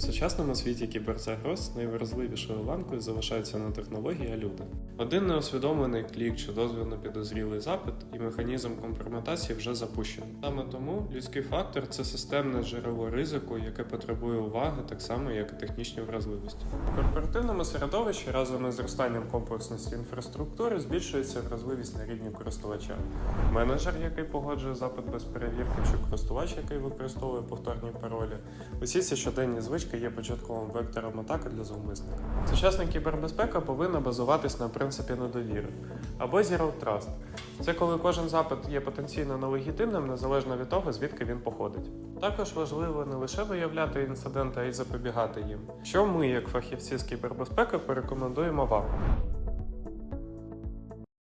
сучасному світі кіберзагроз найвразливішою ланкою залишаються не технології, а люди. Один неусвідомлений клік чи на підозрілий запит, і механізм компрометації вже запущений. Саме тому людський фактор це системне джерело ризику, яке потребує уваги так само, як і технічні вразливості. У корпоративному середовищі разом із зростанням комплексності інфраструктури збільшується вразливість на рівні користувача. Менеджер, який погоджує запит без перевірки, чи користувач, який використовує повторні паролі. Усі ці щоденні звички є початковим вектором атаки для зловмисника. Сучасна кібербезпека повинна базуватись на принципі недовіри або Zero Trust. Це коли кожен запит є потенційно нелегітимним, незалежно від того, звідки він походить. Також важливо не лише виявляти інциденти, а й запобігати їм. Що ми, як фахівці з кібербезпеки, порекомендуємо вам?